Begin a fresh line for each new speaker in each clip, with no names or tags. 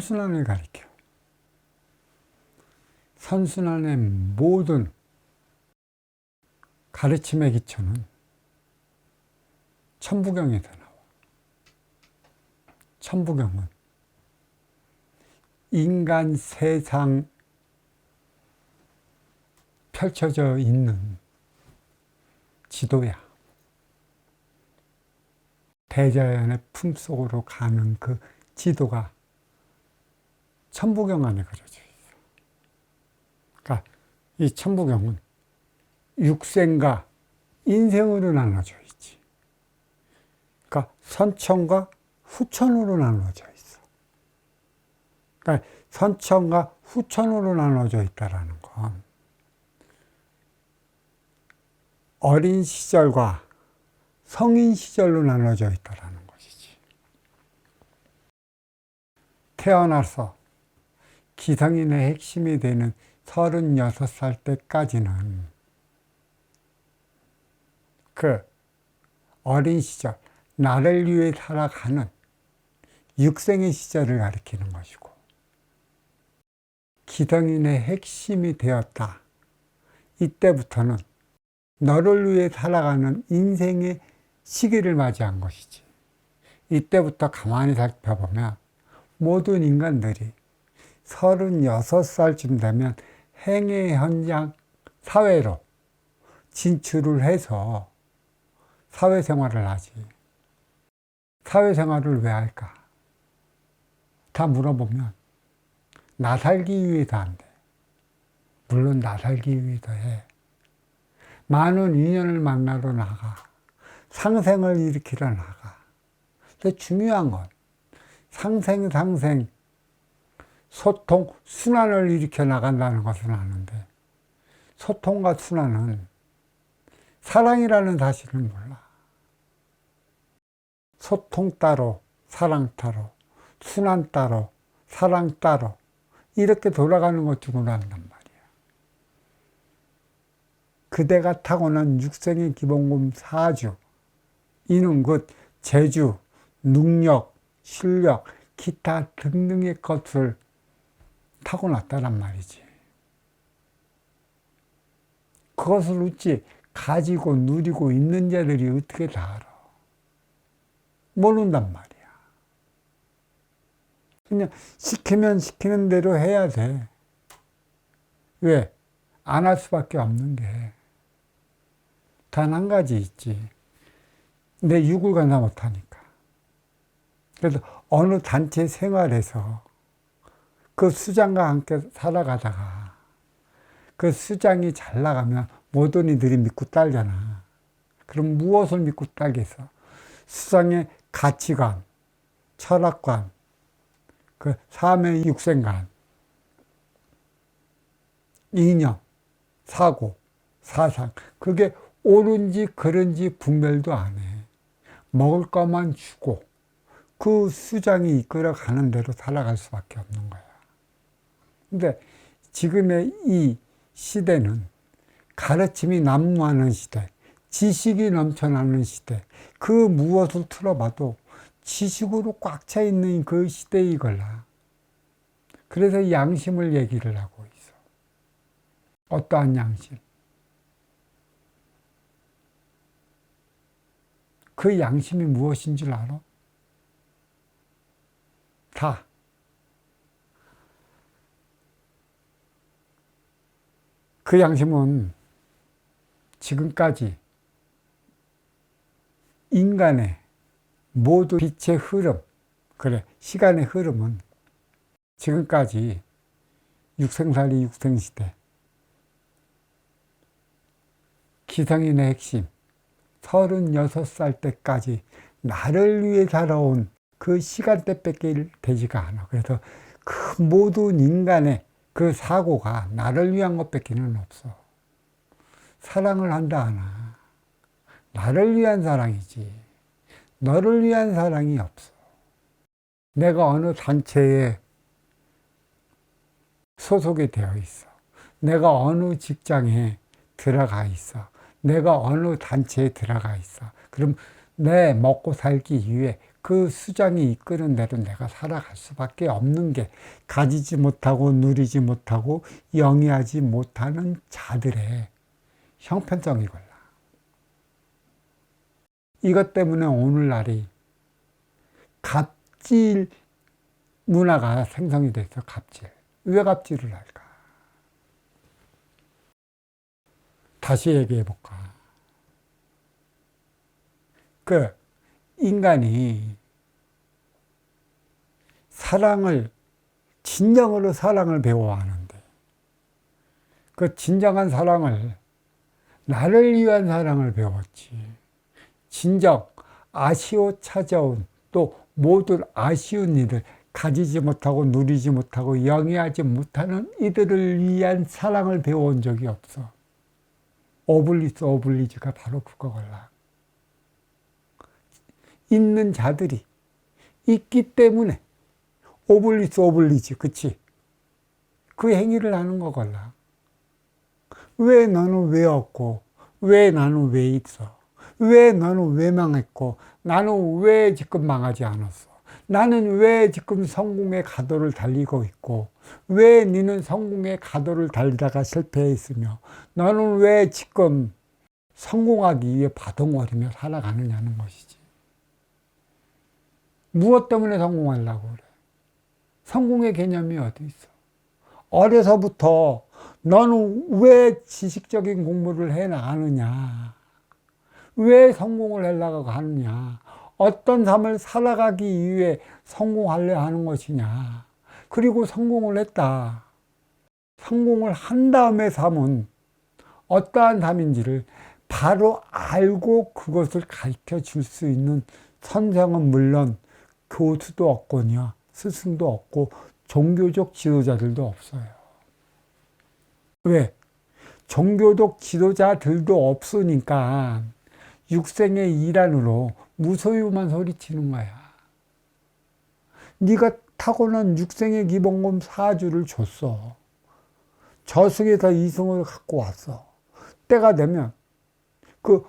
선순환을 가리켜. 선순환의 모든 가르침의 기초는 천부경에서 나와. 천부경은 인간 세상 펼쳐져 있는 지도야. 대자연의 품속으로 가는 그 지도가 천부경 안에 그려져 있어. 그러니까 이 천부경은 육생과 인생으로 나눠져 있지. 그러니까 선천과 후천으로 나눠져 있어. 그러니까 선천과 후천으로 나눠져 있다라는 건 어린 시절과 성인 시절로 나눠져 있다라는 것이지. 태어나서 기성인의 핵심이 되는 36살 때까지는 그 어린 시절, 나를 위해 살아가는 육생의 시절을 가리키는 것이고, 기성인의 핵심이 되었다. 이때부터는 너를 위해 살아가는 인생의 시기를 맞이한 것이지. 이때부터 가만히 살펴보면 모든 인간들이 36살쯤 되면 행의 현장 사회로 진출을 해서 사회생활을 하지. 사회생활을 왜 할까? 다 물어보면 나 살기 위해서 한대. 물론 나 살기 위해서 해. 많은 인연을 만나러 나가. 상생을 일으키러 나가. 근데 중요한 건 상생, 상생, 소통, 순환을 일으켜 나간다는 것은 아는데 소통과 순환은 사랑이라는 사실을 몰라. 소통 따로, 사랑 따로, 순환 따로, 사랑 따로, 이렇게 돌아가는 것 중으로 한단 말이야. 그대가 타고난 육생의 기본금 사주, 이는 곧 재주, 능력, 실력, 기타 등등의 것을 타고났다란 말이지. 그것을 어찌 가지고 누리고 있는 자들이 어떻게 다 알아? 모른단 말이야. 그냥 시키면 시키는 대로 해야 돼. 왜? 안 할 수밖에 없는 게. 단 한 가지 있지. 내 육을 간다 못하니까. 그래서 어느 단체 생활에서 그 수장과 함께 살아가다가 그 수장이 잘 나가면 모든 이들이 믿고 딸잖아. 그럼 무엇을 믿고 딸겠어? 수장의 가치관, 철학관, 그 삶의 육생관, 이념, 사고, 사상. 그게 옳은지 그른지 분별도 안 해. 먹을 것만 주고 그 수장이 이끌어 가는 대로 살아갈 수밖에 없는 거야. 근데 지금의 이 시대는 가르침이 난무하는 시대, 지식이 넘쳐나는 시대, 그 무엇을 틀어봐도 지식으로 꽉 차 있는 그 시대이걸라. 그래서 양심을 얘기를 하고 있어. 어떠한 양심? 그 양심이 무엇인 줄 알아? 다. 그 양심은 지금까지 인간의 모두 빛의 흐름, 그래, 시간의 흐름은 지금까지 육생살이 육생시대, 기성인의 핵심, 36살 때까지 나를 위해 살아온 그 시간대밖에 되지가 않아. 그래서 그 모든 인간의 그 사고가 나를 위한 것밖에는 없어. 사랑을 한다 하나. 나를 위한 사랑이지. 너를 위한 사랑이 없어. 내가 어느 단체에 소속이 되어 있어. 내가 어느 직장에 들어가 있어. 내가 어느 단체에 들어가 있어. 그럼 내 먹고 살기 위해 그 수장이 이끄는 대로 내가 살아갈 수밖에 없는 게 가지지 못하고 누리지 못하고 영위하지 못하는 자들의 형편성이걸라. 이것 때문에 오늘날이 갑질 문화가 생성이 됐어, 갑질. 왜 갑질을 할까? 다시 얘기해 볼까? 그, 인간이 사랑을, 진정으로 사랑을 배워하는데, 그 진정한 사랑을, 나를 위한 사랑을 배웠지. 진정, 아쉬워 찾아온, 또 모든 아쉬운 일을 가지지 못하고 누리지 못하고 영위하지 못하는 이들을 위한 사랑을 배워온 적이 없어. 오블리스 오블리즈가 바로 그거걸라. 있는 자들이 있기 때문에 오블리스 오블리즈 그치? 그 행위를 하는 거걸라. 왜 너는 왜 없고 왜 나는 왜 있어? 왜 너는 왜 망했고 나는 왜 지금 망하지 않았어? 나는 왜 지금 성공의 가도를 달리고 있고 왜 너는 성공의 가도를 달리다가 실패했으며 너는 왜 지금 성공하기 위해 바동거리며 살아가느냐는 것이지. 무엇 때문에 성공하려고 그래? 성공의 개념이 어디 있어? 어려서부터 너는 왜 지식적인 공부를 해 나가느냐? 왜 성공을 하려고 하느냐? 어떤 삶을 살아가기 위해 성공하려 하는 것이냐? 그리고 성공을 했다. 성공을 한 다음에 삶은 어떠한 삶인지를 바로 알고 그것을 가르쳐 줄 수 있는 선생은 물론 교수도 없거냐, 스승도 없고 종교적 지도자들도 없어요. 왜? 종교적 지도자들도 없으니까 육생의 일환으로 무소유만 소리치는 거야. 네가 타고난 육생의 기본금 사주를 줬어. 저승에서 이승을 갖고 왔어. 때가 되면 그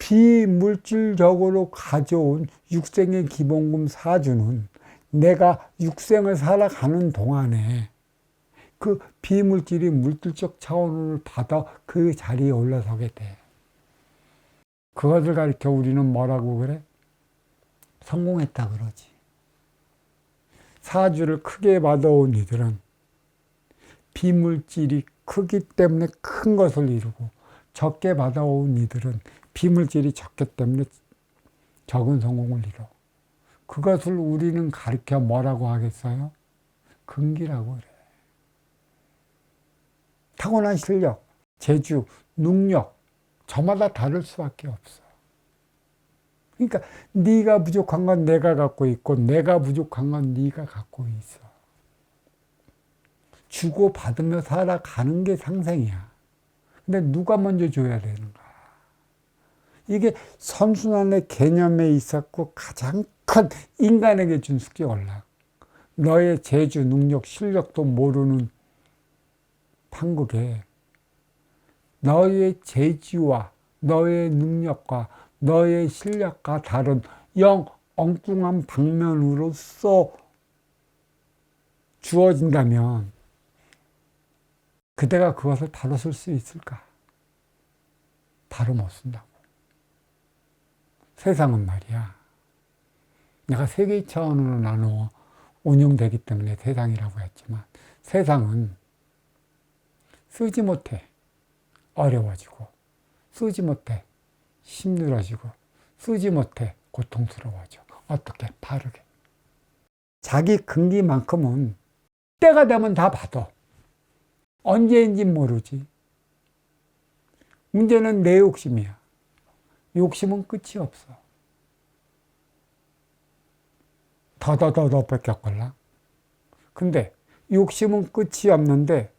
비물질적으로 가져온 육생의 기본금 사주는 내가 육생을 살아가는 동안에 그 비물질이 물질적 차원을 받아 그 자리에 올라서게 돼. 그것을 가리켜 우리는 뭐라고 그래? 성공했다 그러지. 사주를 크게 받아온 이들은 비물질이 크기 때문에 큰 것을 이루고 적게 받아온 이들은 비물질이 적기 때문에 적은 성공을 이뤄. 그것을 우리는 가르쳐 뭐라고 하겠어요? 근기라고 그래. 타고난 실력, 재주, 능력, 저마다 다를 수밖에 없어. 그러니까 네가 부족한 건 내가 갖고 있고 내가 부족한 건 네가 갖고 있어. 주고 받으며 살아가는 게 상생이야. 근데 누가 먼저 줘야 되는가? 이게 선순환의 개념에 있었고 가장 큰 인간에게 준 숙제 올라. 너의 재주, 능력, 실력도 모르는 판국에 너의 재주와 너의 능력과 너의 실력과 다른 영 엉뚱한 방면으로서 주어진다면 그대가 그것을 바로 쓸 수 있을까? 바로 못 쓴다고. 세상은 말이야. 내가 세계 차원으로 나누어 운영되기 때문에 세상이라고 했지만 세상은 쓰지 못해. 어려워지고 쓰지 못해 힘들어지고 쓰지 못해 고통스러워져. 어떻게? 바르게. 자기 근기만큼은 때가 되면 다 받아. 언제인지 모르지. 문제는 내 욕심이야 욕심은 끝이 없어 더더더더 뺏겼걸라 근데 욕심은 끝이 없는데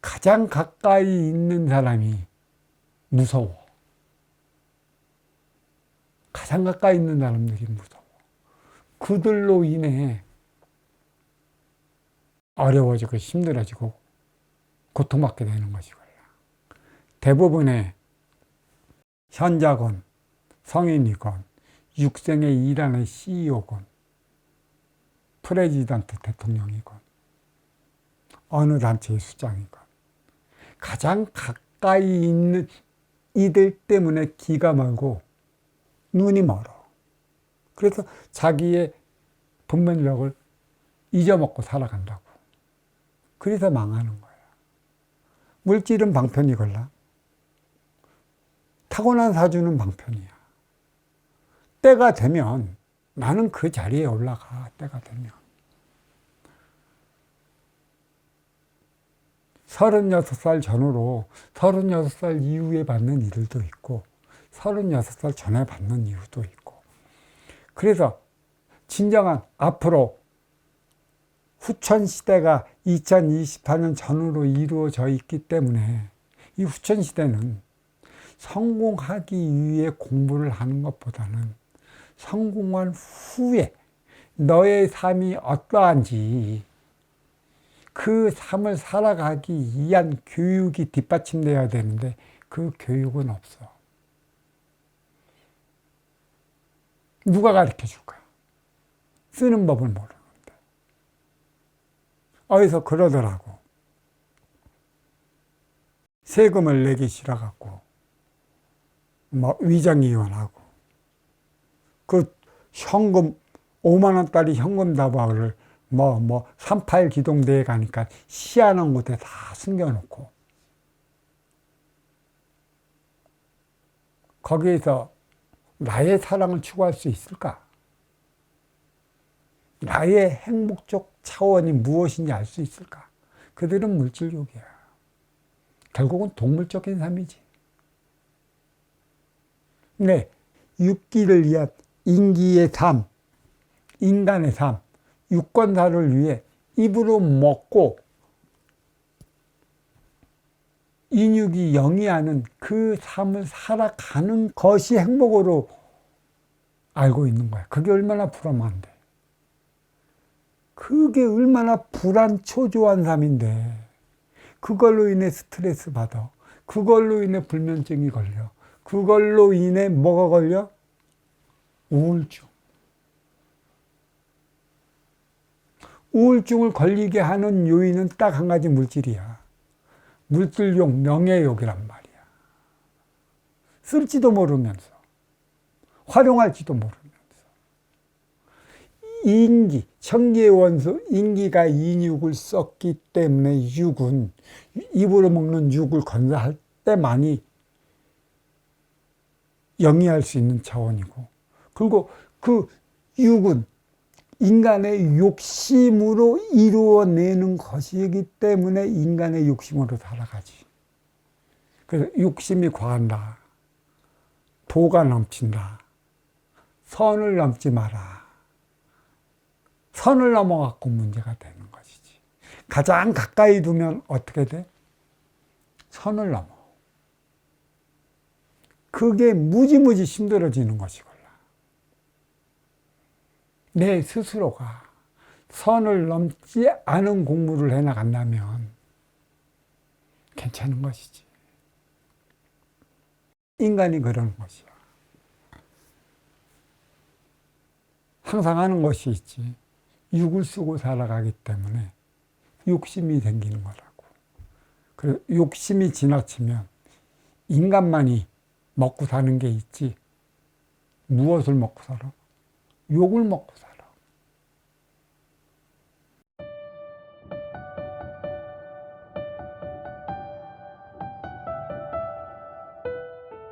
가장 가까이 있는 사람이 무서워. 가장 가까이 있는 사람들이 무서워. 그들로 인해 어려워지고 힘들어지고 고통받게 되는 것이고요. 대부분의 현자건 성인이건 육생의 일하는 CEO건, 프레지던트 대통령이건, 어느 단체의 수장이건, 가장 가까이 있는 이들 때문에 기가 멀고 눈이 멀어. 그래서 자기의 분별력을 잊어먹고 살아간다고. 그래서 망하는 거야. 물질은 방편이걸라. 타고난 사주는 방편이야. 때가 되면 나는 그 자리에 올라가. 때가 되면. 36살 전후로 36살 이후에 받는 일도 있고 36살 전에 받는 이유도 있고 그래서 진정한 앞으로 후천 시대가 2024년 전후로 이루어져 있기 때문에 이 후천 시대는 성공하기 위해 공부를 하는 것보다는 성공한 후에 너의 삶이 어떠한지 그 삶을 살아가기 위한 교육이 뒷받침되어야 되는데 그 교육은 없어. 누가 가르쳐 줄 거야? 쓰는 법을 모르는데. 어디서 그러더라고. 세금을 내기 싫어갖고, 뭐, 위장이원하고, 그 현금, 5만 원짜리 현금 다발을 뭐, 뭐, 38 기동대에 가니까 시야는 곳에 다 숨겨놓고, 거기에서 나의 사랑을 추구할 수 있을까? 나의 행복적 차원이 무엇인지 알 수 있을까? 그들은 물질욕이야. 결국은 동물적인 삶이지. 네, 육기를 위한 인기의 삶, 인간의 삶, 유권사를 위해 입으로 먹고 인육이 영위하는 그 삶을 살아가는 것이 행복으로 알고 있는 거야. 그게 얼마나 불안한데. 그게 얼마나 불안 초조한 삶인데. 그걸로 인해 스트레스 받아. 그걸로 인해 불면증이 걸려. 그걸로 인해 뭐가 걸려? 우울증. 우울증을 걸리게 하는 요인은 딱 한 가지 물질이야. 물질욕, 명예욕이란 말이야. 쓸지도 모르면서, 활용할지도 모르면서. 인기, 청기의 원수, 인기가 인육을 썼기 때문에 육은, 입으로 먹는 육을 건사할 때만이 영위할 수 있는 차원이고, 그리고 그 육은 인간의 욕심으로 이루어내는 것이기 때문에 인간의 욕심으로 살아가지. 그래서 욕심이 과한다. 도가 넘친다. 선을 넘지 마라. 선을 넘어갖고 문제가 되는 것이지. 가장 가까이 두면 어떻게 돼? 선을 넘어. 그게 무지무지 힘들어지는 것이고. 내 스스로가 선을 넘지 않은 공부를 해 나간다면 괜찮은 것이지. 인간이 그러는 것이야. 항상 하는 것이 있지. 육을 쓰고 살아가기 때문에 욕심이 생기는 거라고. 그 욕심이 지나치면 인간만이 먹고 사는 게 있지. 무엇을 먹고 살아? 욕을 먹고 살아.